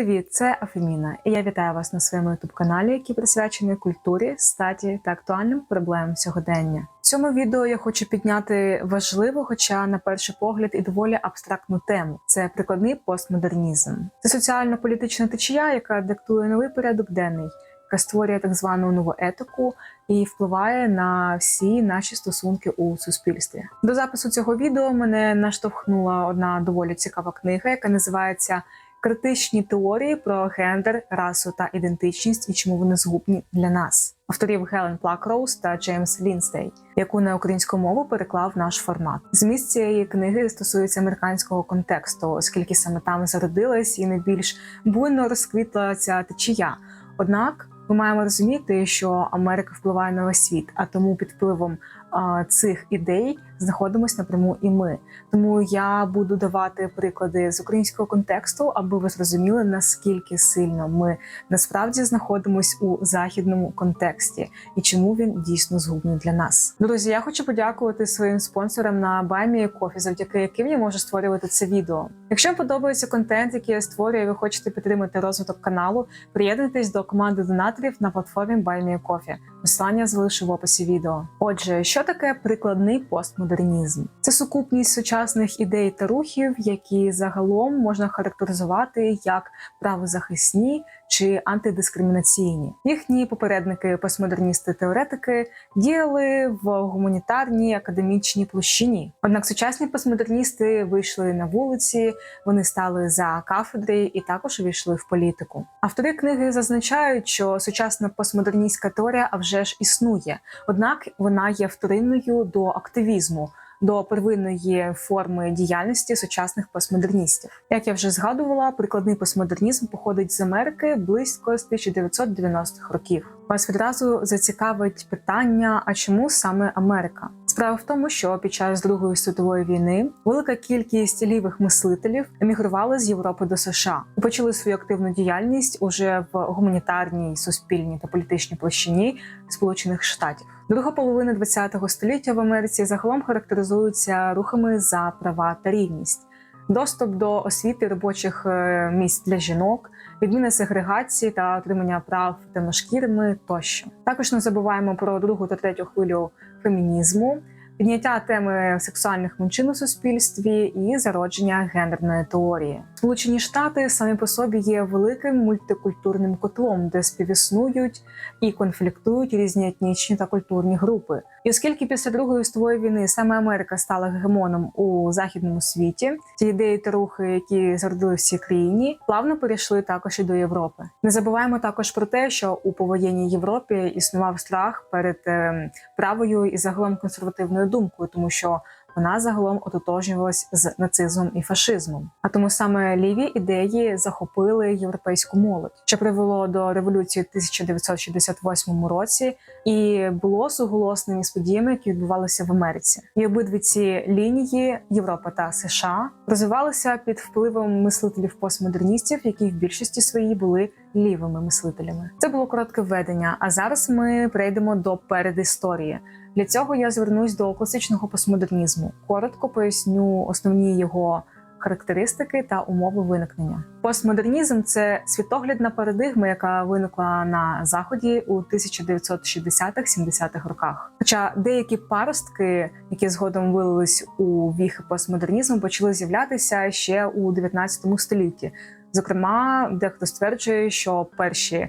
Привіт, це Афеміна, і я вітаю вас на своєму youtube каналі, який присвячений культурі, статі та актуальним проблемам сьогодення. В цьому відео я хочу підняти важливу, хоча на перший погляд і доволі абстрактну тему. Це прикладний постмодернізм. Це соціально-політична течія, яка диктує новий порядок денний, яка створює так звану нову етику і впливає на всі наші стосунки у суспільстві. До запису цього відео мене наштовхнула одна доволі цікава книга, яка називається критичні теорії про гендер, расу та ідентичність і чому вони згубні для нас. Авторів Гелен Плакроуз та Джеймс Лінстей, яку на українську мову переклав наш формат. Зміст цієї книги стосується американського контексту, оскільки саме там зародилась і найбільш буйно розквітла ця течія. Однак ми маємо розуміти, що Америка впливає на весь світ, а тому під впливом а, цих ідей знаходимося напряму і ми. Тому я буду давати приклади з українського контексту, аби ви зрозуміли наскільки сильно ми насправді знаходимось у західному контексті і чому він дійсно згубний для нас. Друзі, я хочу подякувати своїм спонсорам на Баймі Кофі, завдяки яким я можу створювати це відео. Якщо вам подобається контент, який я створюю, і ви хочете підтримати розвиток каналу, приєднуйтесь до команди донаторів на платформі Баймі Кофі. Посилання залишу в описі відео. Отже, що таке прикладний постмодернізм? Це сукупність сучасних ідей та рухів, які загалом можна характеризувати як правозахисні чи антидискримінаційні. Їхні попередники, постмодерністи-теоретики, діяли в гуманітарній академічній площині. Однак сучасні постмодерністи вийшли на вулиці, вони стали за кафедри і також увійшли в політику. Автори книги зазначають, що сучасна постмодерністська теорія а вже ж існує, однак вона є вторинною до активізму до первинної форми діяльності сучасних постмодерністів. Як я вже згадувала, прикладний постмодернізм походить з Америки близько з 1990-х років. Вас відразу зацікавить питання: а чому саме Америка? Справа в тому, що під час Другої світової війни велика кількість лівих мислителів емігрували з Європи до США і почали свою активну діяльність уже в гуманітарній, суспільній та політичній площині Сполучених Штатів. Друга половина ХХ століття в Америці загалом характеризується рухами за права та рівність, доступ до освіти робочих е, місць для жінок, відміна сегрегації та отримання прав темношкірими тощо. Також не забуваємо про другу та третю хвилю фемінізму. Підняття теми сексуальних меншин у суспільстві і зародження гендерної теорії. Сполучені Штати самі по собі є великим мультикультурним котлом, де співіснують і конфліктують різні етнічні та культурні групи. І оскільки після другої світової війни саме Америка стала гегемоном у західному світі, ті ідеї та рухи, які зародили в цій країні, плавно перейшли також і до Європи. Не забуваємо також про те, що у повоєнній Європі існував страх перед е, правою і загалом консервативною думкою, тому що вона загалом ототожнювалась з нацизмом і фашизмом. А тому саме ліві ідеї захопили європейську молодь, що привело до революції в 1968 році, і було суголосним із подіями, які відбувалися в Америці. І обидві ці лінії Європа та США розвивалися під впливом мислителів постмодерністів, які в більшості своїй були лівими мислителями. Це було коротке введення. А зараз ми перейдемо до передісторії. Для цього я звернусь до класичного постмодернізму. Коротко поясню основні його характеристики та умови виникнення. Постмодернізм це світоглядна парадигма, яка виникла на заході у 1960-70-х роках. Хоча деякі паростки, які згодом вилились у віхи постмодернізму, почали з'являтися ще у 19 столітті. Зокрема, дехто стверджує, що перші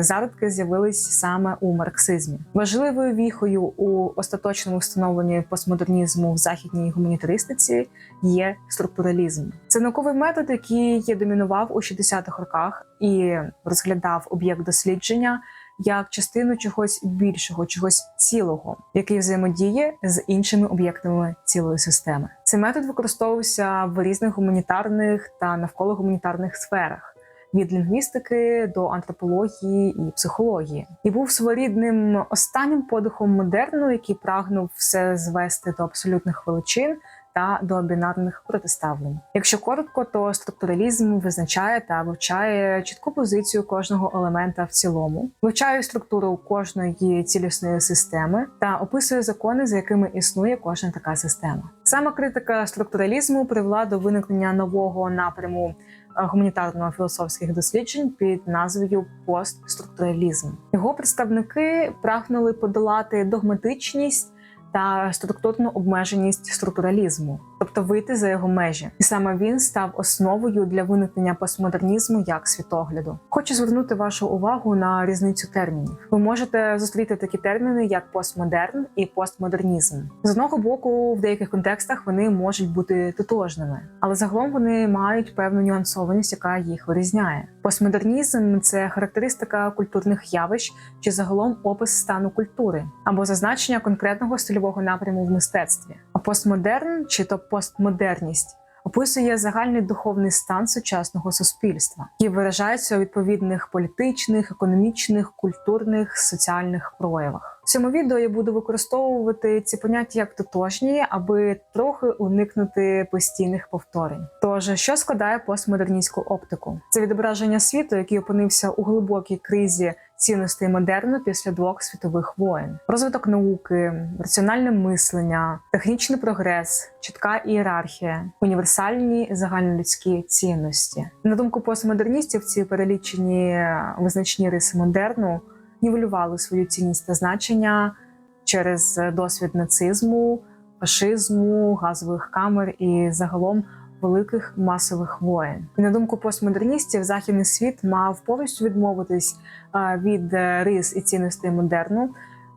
зародки з'явились саме у марксизмі. Важливою віхою у остаточному встановленні постмодернізму в західній гуманітаристиці є структуралізм. Це науковий метод, який домінував у 60-х роках і розглядав об'єкт дослідження як частину чогось більшого, чогось цілого, який взаємодіє з іншими об'єктами цілої системи. Цей метод використовувався в різних гуманітарних та навколо гуманітарних сферах. Від лінгвістики до антропології і психології, і був своєрідним останнім подихом модерну, який прагнув все звести до абсолютних величин та до бінарних протиставлень. Якщо коротко, то структуралізм визначає та вивчає чітку позицію кожного елемента в цілому, вивчає структуру кожної цілісної системи та описує закони, за якими існує кожна така система. Саме критика структуралізму привела до виникнення нового напряму гуманітарно-філософських досліджень під назвою постструктуралізм. Його представники прагнули подолати догматичність та структурну обмеженість структуралізму, тобто вийти за його межі, і саме він став основою для виникнення постмодернізму як світогляду. Хочу звернути вашу увагу на різницю термінів. Ви можете зустріти такі терміни, як постмодерн і постмодернізм. З одного боку, в деяких контекстах вони можуть бути тотожними, але загалом вони мають певну нюансованість, яка їх вирізняє. Постмодернізм це характеристика культурних явищ чи загалом опис стану культури або зазначення конкретного стильового напряму в мистецтві. Постмодерн чи то постмодерність описує загальний духовний стан сучасного суспільства, який виражається у відповідних політичних, економічних, культурних, соціальних проявах. В цьому відео я буду використовувати ці поняття як тотожні, аби трохи уникнути постійних повторень. Тож, що складає постмодерністську оптику? Це відображення світу, який опинився у глибокій кризі цінностей модерну після двох світових воєн, розвиток науки, раціональне мислення, технічний прогрес, чітка ієрархія, універсальні загальнолюдські цінності. На думку постмодерністів, ці перелічені визначні риси модерну нівелювали свою цінність та значення через досвід нацизму, фашизму, газових камер і загалом великих масових воєн. І на думку постмодерністів, західний світ мав повністю відмовитись від е, рис і цінностей модерну,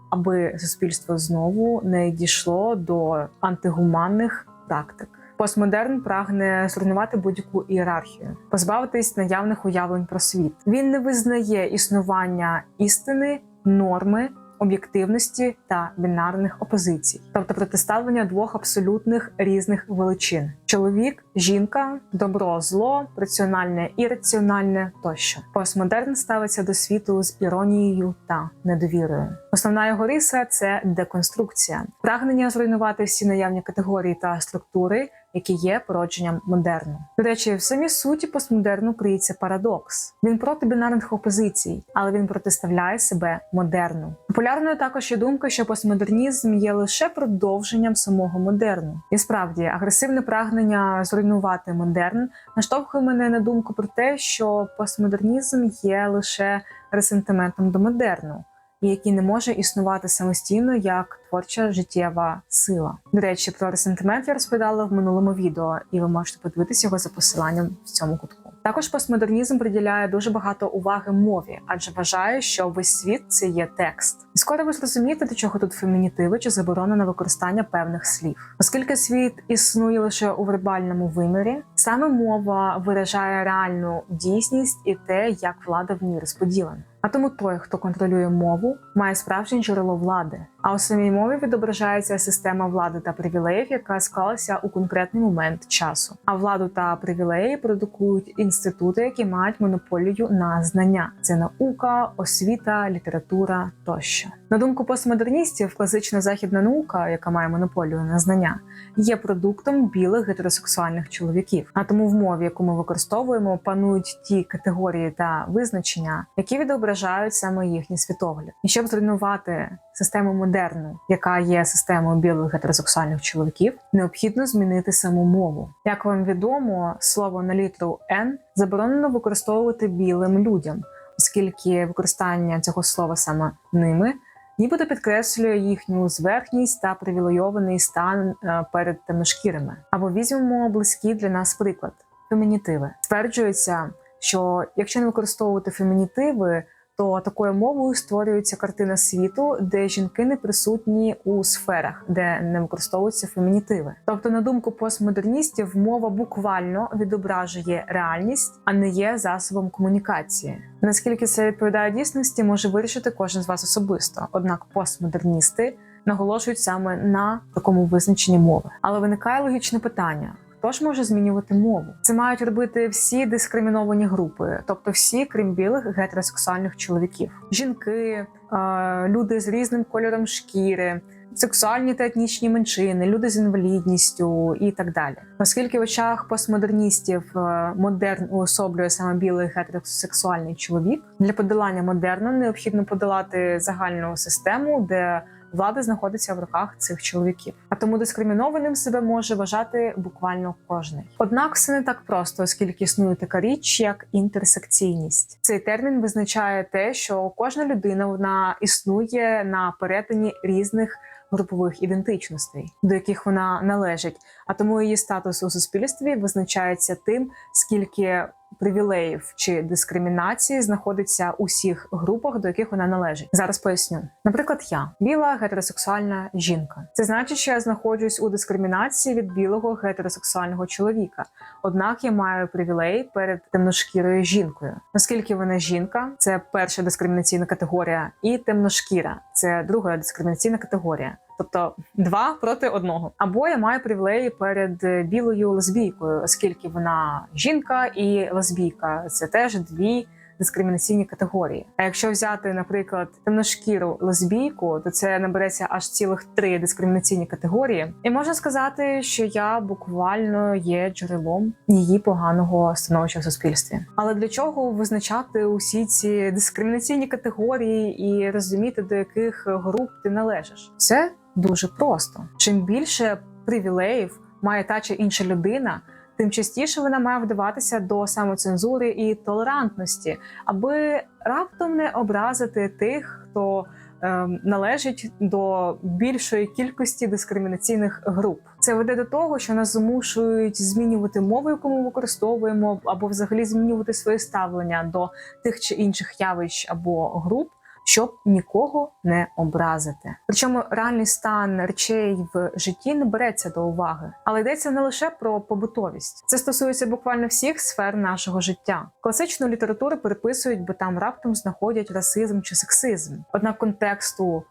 аби суспільство знову не дійшло до антигуманних практик. Постмодерн прагне зруйнувати будь-яку ієрархію, позбавитись наявних уявлень про світ. Він не визнає існування істини, норми, об'єктивності та бінарних опозицій, тобто протиставлення двох абсолютних різних величин: чоловік, жінка, добро, зло, раціональне ірраціональне тощо. Постмодерн ставиться до світу з іронією та недовірою. Основна його риса це деконструкція, прагнення зруйнувати всі наявні категорії та структури які є породженням модерну. До речі, в самій суті постмодерну криється парадокс. Він проти бінарних опозицій, але він протиставляє себе модерну. Популярною також є думка, що постмодернізм є лише продовженням самого модерну. І справді агресивне прагнення зруйнувати модерн наштовхує мене на думку про те, що постмодернізм є лише ресентиментом до модерну і який не може існувати самостійно як творча життєва сила. До речі, про ресентимент я розповідала в минулому відео, і ви можете подивитися його за посиланням в цьому кутку. Також постмодернізм приділяє дуже багато уваги мові, адже вважає, що весь світ це є текст. І скоро ви зрозумієте, до чого тут фемінітиви чи заборона на використання певних слів, оскільки світ існує лише у вербальному вимірі, саме мова виражає реальну дійсність і те, як влада в ній розподілена. А тому той, хто контролює мову, має справжнє джерело влади. А у самій мові відображається система влади та привілеїв, яка склалася у конкретний момент часу. А владу та привілеї продукують інститути, які мають монополію на знання: це наука, освіта, література тощо. На думку постмодерністів, класична західна наука, яка має монополію на знання, є продуктом білих гетеросексуальних чоловіків. А тому в мові, яку ми використовуємо, панують ті категорії та визначення, які відображають саме їхній світогляд, і щоб зруйнувати систему модерну, яка є системою білих гетеросексуальних чоловіків, необхідно змінити саму мову. Як вам відомо, слово на літру «Н» заборонено використовувати білим людям, оскільки використання цього слова саме ними. Нібито підкреслює їхню зверхність та привілейований стан перед перед темношкірими. Або візьмемо близький для нас приклад фемінітиви. Стверджується, що якщо не використовувати фемінітиви, то такою мовою створюється картина світу, де жінки не присутні у сферах, де не використовуються фемінітиви. Тобто, на думку постмодерністів, мова буквально відображує реальність, а не є засобом комунікації. Наскільки це відповідає дійсності, може вирішити кожен з вас особисто. Однак постмодерністи наголошують саме на такому визначенні мови. Але виникає логічне питання: Хто ж може змінювати мову? Це мають робити всі дискриміновані групи, тобто всі, крім білих гетеросексуальних чоловіків, жінки, люди з різним кольором шкіри. Сексуальні та етнічні меншини, люди з інвалідністю і так далі, оскільки в очах постмодерністів е, модерн уособлює саме білий гетеросексуальний чоловік для подолання модерну необхідно подолати загальну систему, де влада знаходиться в руках цих чоловіків. А тому дискримінованим себе може вважати буквально кожний. Однак все не так просто, оскільки існує така річ, як інтерсекційність. Цей термін визначає те, що кожна людина вона існує на перетині різних групових ідентичностей, до яких вона належить. А тому її статус у суспільстві визначається тим, скільки привілеїв чи дискримінації знаходиться у всіх групах, до яких вона належить. Зараз поясню. Наприклад, я біла гетеросексуальна жінка. Це значить, що я знаходжусь у дискримінації від білого гетеросексуального чоловіка. Однак я маю привілей перед темношкірою жінкою. Оскільки вона жінка, це перша дискримінаційна категорія, і темношкіра це друга дискримінаційна категорія. Тобто два проти одного. Або я маю привілеї перед е, білою лесбійкою, оскільки вона жінка і лесбійка. Це теж дві дискримінаційні категорії. А якщо взяти, наприклад, темношкіру лесбійку, то це набереться аж цілих три дискримінаційні категорії. І можна сказати, що я буквально є джерелом її поганого становища в суспільстві. Але для чого визначати усі ці дискримінаційні категорії і розуміти, до яких груп ти належиш? Це дуже просто. Чим більше привілеїв має та чи інша людина, тим частіше вона має вдаватися до самоцензури і толерантності, аби раптом не образити тих, хто ем, належить до більшої кількості дискримінаційних груп. Це веде до того, що нас змушують змінювати мову, яку ми використовуємо, або взагалі змінювати своє ставлення до тих чи інших явищ або груп щоб нікого не образити. Причому реальний стан речей в житті не береться до уваги, але йдеться не лише про побутовість. Це стосується буквально всіх сфер нашого життя. Класичну літературу переписують, бо там раптом знаходять расизм чи сексизм. Однак контексту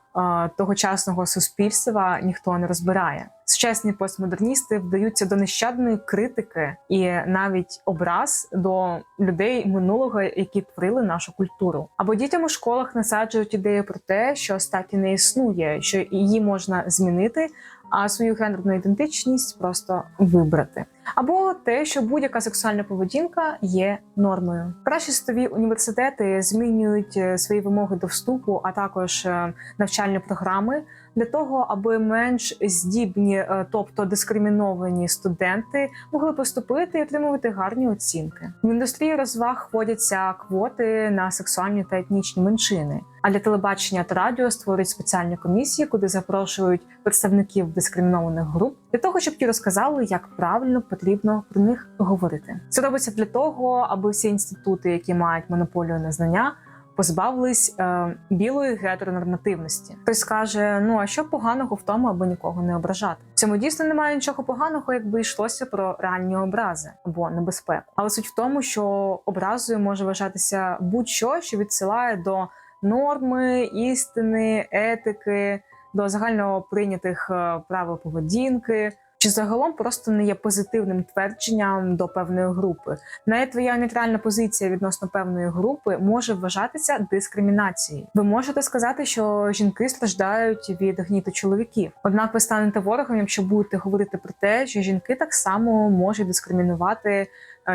тогочасного суспільства ніхто не розбирає. Сучасні постмодерністи вдаються до нещадної критики і навіть образ до людей минулого, які творили нашу культуру. Або дітям у школах насаджують ідею про те, що статі не існує, що її можна змінити, а свою гендерну ідентичність просто вибрати. Або те, що будь-яка сексуальна поведінка є нормою. Кращі світові університети змінюють е, свої вимоги до вступу, а також е, навчальні програми для того, аби менш здібні, е, тобто дискриміновані студенти, могли поступити і отримувати гарні оцінки. В індустрії розваг вводяться квоти на сексуальні та етнічні меншини. А для телебачення та радіо створюють спеціальні комісії, куди запрошують представників дискримінованих груп для того, щоб ті розказали, як правильно потрібно про них говорити. Це робиться для того, аби всі інститути, які мають монополію на знання, позбавились е, білої гетеронормативності. Хтось скаже: ну а що поганого в тому, аби нікого не ображати? В цьому дійсно немає нічого поганого, якби йшлося про реальні образи або небезпеку. Але суть в тому, що образою може вважатися будь-що, що відсилає до норми, істини, етики, до загально прийнятих е, правил поведінки. Чи загалом просто не є позитивним твердженням до певної групи? Навіть твоя нейтральна позиція відносно певної групи може вважатися дискримінацією. Ви можете сказати, що жінки страждають від гніту чоловіків. Однак ви станете ворогом, якщо будете говорити про те, що жінки так само можуть дискримінувати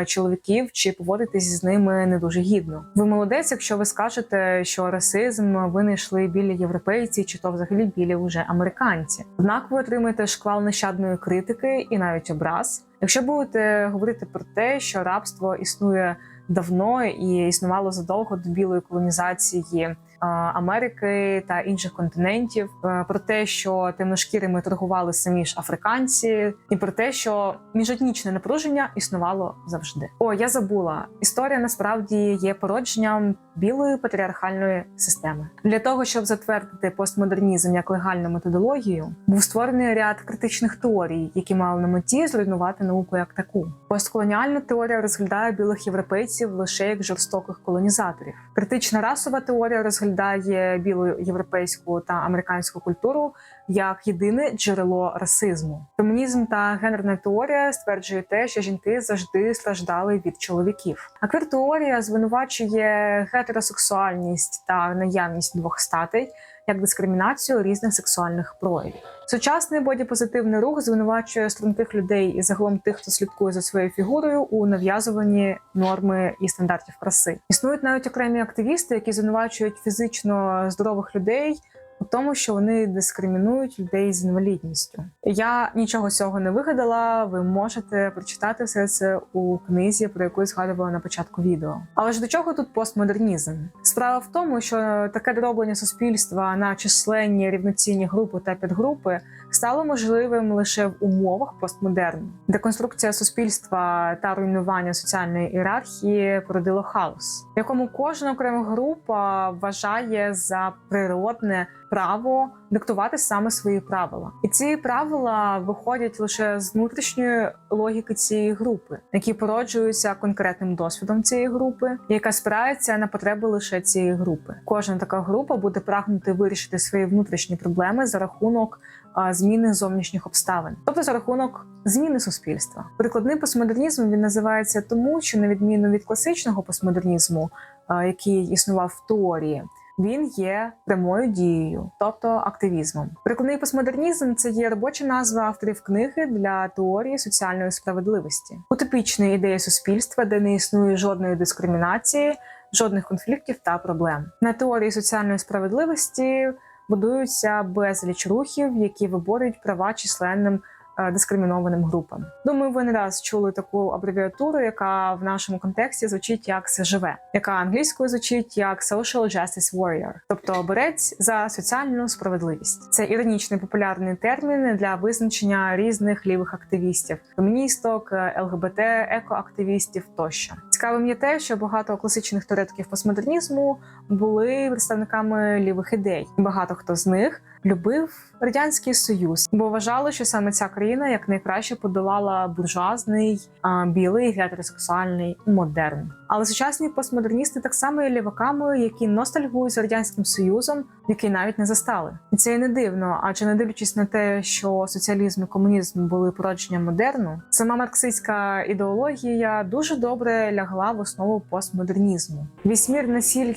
чоловіків чи поводитись з ними не дуже гідно. Ви молодець, якщо ви скажете, що расизм винайшли білі європейці, чи то взагалі білі вже американці. Однак ви отримаєте шквал нещадної критики і навіть образ. Якщо будете говорити про те, що рабство існує давно і існувало задовго до білої колонізації. Америки та інших континентів, е, про те, що темношкірими торгували самі ж африканці, і про те, що міжетнічне напруження існувало завжди. О, я забула. Історія насправді є породженням білої патріархальної системи. Для того щоб затвердити постмодернізм як легальну методологію, був створений ряд критичних теорій, які мали на меті зруйнувати науку як таку. Постколоніальна теорія розглядає білих європейців лише як жорстоких колонізаторів. Критична расова теорія розглядає білу європейську та американську культуру як єдине джерело расизму. Фемінізм та гендерна теорія стверджує те, що жінки завжди страждали від чоловіків. А квір-теорія звинувачує гетеросексуальність та наявність двох статей як дискримінацію різних сексуальних проявів. Сучасний бодіпозитивний рух звинувачує струнких людей і загалом тих, хто слідкує за своєю фігурою у нав'язуванні норми і стандартів краси. Існують навіть окремі активісти, які звинувачують фізично здорових людей у тому, що вони дискримінують людей з інвалідністю. Я нічого цього не вигадала. Ви можете прочитати все це у книзі, про яку я згадувала на початку відео. Але ж до чого тут постмодернізм? Справа в тому, що таке дроблення суспільства на численні рівноцінні групи та підгрупи стало можливим лише в умовах постмодерну. Деконструкція суспільства та руйнування соціальної ієрархії породило хаос, якому кожна окрема група вважає за природне право диктувати саме свої правила, і ці правила виходять лише з внутрішньої логіки цієї групи, які породжуються конкретним досвідом цієї групи, яка спирається на потреби лише цієї групи. Кожна така група буде прагнути вирішити свої внутрішні проблеми за рахунок зміни зовнішніх обставин, тобто за рахунок зміни суспільства. Прикладний постмодернізм він називається тому, що на відміну від класичного постмодернізму, який існував в теорії. Він є прямою дією, тобто активізмом. Прикладний постмодернізм це є робоча назва авторів книги для теорії соціальної справедливості, утопічної ідеї суспільства, де не існує жодної дискримінації, жодних конфліктів та проблем. На теорії соціальної справедливості будуються безліч рухів, які виборюють права численним дискримінованим групам. Думаю, ви не раз чули таку абревіатуру, яка в нашому контексті звучить як СЖВ, яка англійською звучить як Social Justice Warrior, тобто борець за соціальну справедливість. Це іронічний популярний термін для визначення різних лівих активістів, феміністок, ЛГБТ, екоактивістів тощо. Цікавим є те, що багато класичних теоретиків постмодернізму були представниками лівих ідей. Багато хто з них любив радянський союз, бо вважали, що саме ця країна якнайкраще подолала буржуазний, білий гетеросексуальний модерн. Але сучасні постмодерністи так само є ліваками, які ностальгують за радянським союзом, який навіть не застали. І це і не дивно, адже не дивлячись на те, що соціалізм і комунізм були породженням модерну, сама марксистська ідеологія дуже добре лягла в основу постмодернізму. Весь мир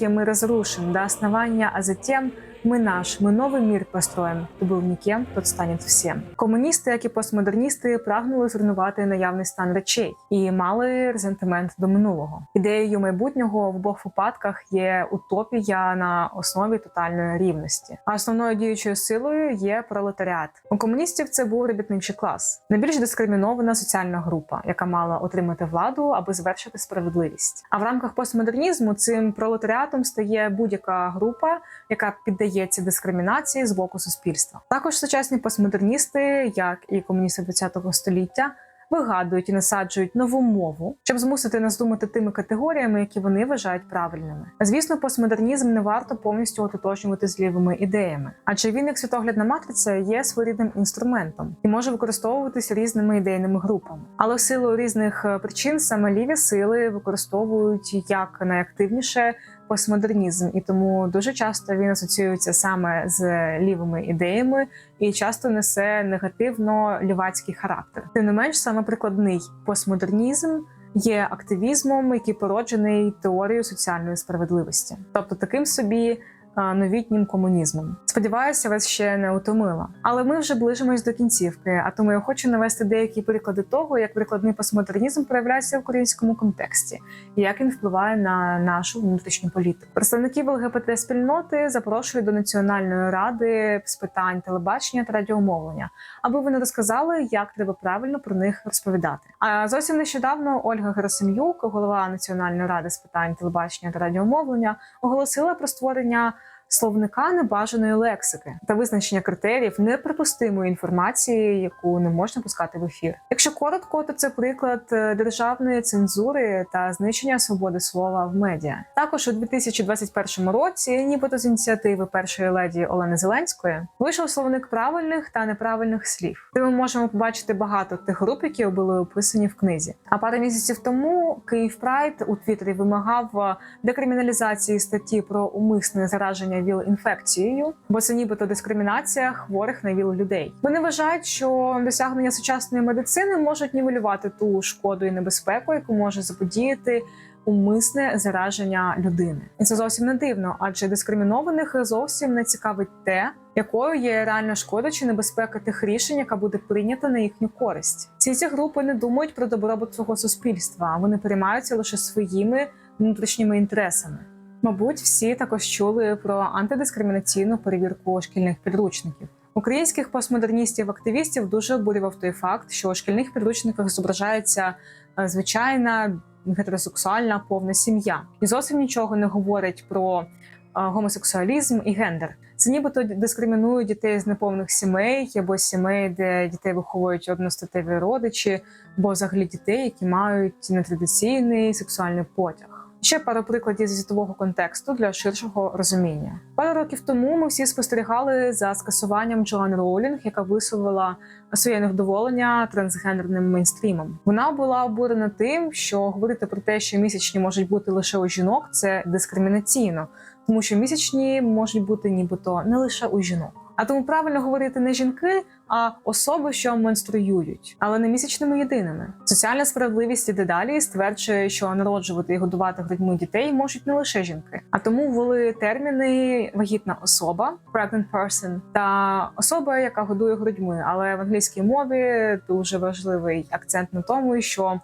ми розрушим до основання, а затем мы наш, мы новый мир построим. Хто був ніким, тот станет всім. Комуністи, як і постмодерністи, прагнули зруйнувати наявний стан речей і мали резентимент до минулого. Ідеєю майбутнього в обох випадках є утопія на основі тотальної рівності. А основною діючою силою є пролетаріат. У комуністів це був робітничий клас, найбільш дискримінована соціальна група, яка мала отримати владу, аби звершити справедливість. А в рамках постмодернізму цим пролетаріатом стає будь-яка група, яка піддається дискримінації з боку суспільства. Також сучасні постмодерністи, як і комуністи ХХ століття, вигадують і насаджують нову мову, щоб змусити нас думати тими категоріями, які вони вважають правильними. Звісно, постмодернізм не варто повністю ототожнювати з лівими ідеями, адже він, як світоглядна матриця, є своєрідним інструментом і може використовуватися різними ідейними групами. Але в силу різних е, причин саме ліві сили використовують як найактивніше постмодернізм, і тому дуже часто він асоціюється саме з лівими ідеями і часто несе негативно лівацький характер. Тим не менш, саме прикладний постмодернізм. Є активізмом, який породжений теорією соціальної справедливості, тобто таким собі новітнім комунізмом. Сподіваюся, вас ще не утомила. Але ми вже ближимось до кінцівки. А тому я хочу навести деякі приклади того, як прикладний постмодернізм проявляється в українському контексті і як він впливає на нашу внутрішню політику. Представників ЛГБТ спільноти запрошують до Національної ради з питань телебачення та радіомовлення, аби вони розказали, як треба правильно про них розповідати. А зовсім нещодавно Ольга Герасим'юк, голова Національної ради з питань телебачення та радіомовлення, оголосила про створення словника небажаної лексики та визначення критеріїв неприпустимої інформації, яку не можна пускати в ефір. Якщо коротко, то це приклад е, державної цензури та знищення свободи слова в медіа. Також у 2021 році, нібито з ініціативи першої леді Олени Зеленської, вийшов словник правильних та неправильних слів, де ми можемо побачити багато тих груп, які були описані в книзі. А пару місяців тому Київ Прайд у Твіттері вимагав е, декриміналізації статті про умисне зараження ВІЛ-інфекцією, бо це нібито дискримінація хворих на ВІЛ людей. Вони вважають, що досягнення сучасної медицини можуть нівелювати ту шкоду і небезпеку, яку може заподіяти. Умисне зараження людини, і це зовсім не дивно, адже дискримінованих зовсім не цікавить те, якою є реальна шкода чи небезпека тих рішень, яка буде прийнята на їхню користь. Ці ці групи не думають про добробут свого суспільства, вони переймаються лише своїми внутрішніми інтересами. Мабуть, всі також чули про антидискримінаційну перевірку шкільних підручників. Українських постмодерністів-активістів дуже обурював той факт, що у шкільних підручниках зображається е, звичайна гетеросексуальна повна сім'я, і зовсім нічого не говорить про е, гомосексуалізм і гендер. Це нібито дискримінують дітей з неповних сімей або сімей, де дітей виховують одностатеві родичі, або взагалі дітей, які мають нетрадиційний сексуальний потяг. Ще пару прикладів зі світового контексту для ширшого розуміння. Пару років тому ми всі спостерігали за скасуванням Джоан Роулінг, яка висловила своє невдоволення трансгендерним мейнстрімом. Вона була обурена тим, що говорити про те, що місячні можуть бути лише у жінок, це дискримінаційно, тому що місячні можуть бути нібито не лише у жінок. А тому правильно говорити не жінки, а особи, що менструюють, але не місячними єдиними. Соціальна справедливість іде далі стверджує, що народжувати і годувати грудьми дітей можуть не лише жінки, а тому ввели терміни вагітна особа pregnant person та особа, яка годує грудьми. Але в англійській мові дуже важливий акцент на тому, що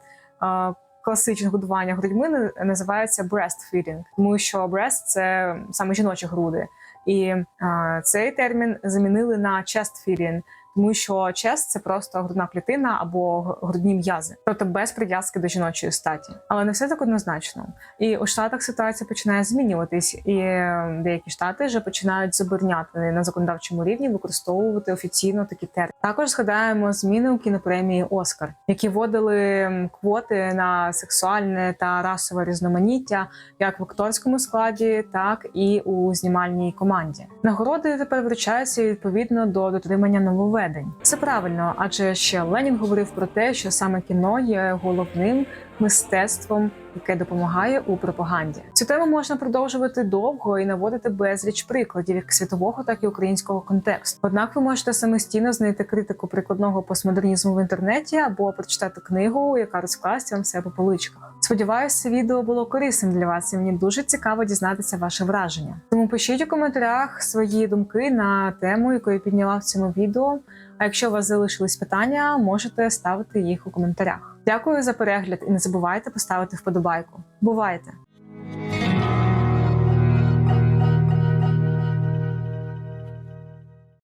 класичне годування грудьми на- називається breastfeeding, тому що breast – це саме жіночі груди. І цей термін замінили на chest feeding, тому що chest – це просто грудна клітина або грудні м'язи, тобто без прив'язки до жіночої статі. Але не все так однозначно. І у штатах ситуація починає змінюватись, і е, деякі штати вже починають забороняти на законодавчому рівні використовувати офіційно такі терміни. Також згадаємо зміни у кінопремії Оскар, які вводили квоти на сексуальне та расове різноманіття як в акторському складі, так і у знімальній команді. Нагороди тепер вручаються відповідно до дотримання нововведень. Це правильно, адже ще Ленін говорив про те, що саме кіно є головним мистецтвом, яке допомагає у пропаганді. Цю тему можна продовжувати довго і наводити безліч прикладів як світового, так і українського контексту. Однак ви можете самостійно знайти критику прикладного постмодернізму в інтернеті або прочитати книгу, яка розкласть вам все по поличках. Сподіваюся, відео було корисним для вас, і мені дуже цікаво дізнатися ваше враження. Тому пишіть у коментарях свої думки на тему, яку я підняла в цьому відео. А якщо у вас залишились питання, можете ставити їх у коментарях. Дякую за перегляд і не забувайте поставити вподобайку. Бувайте!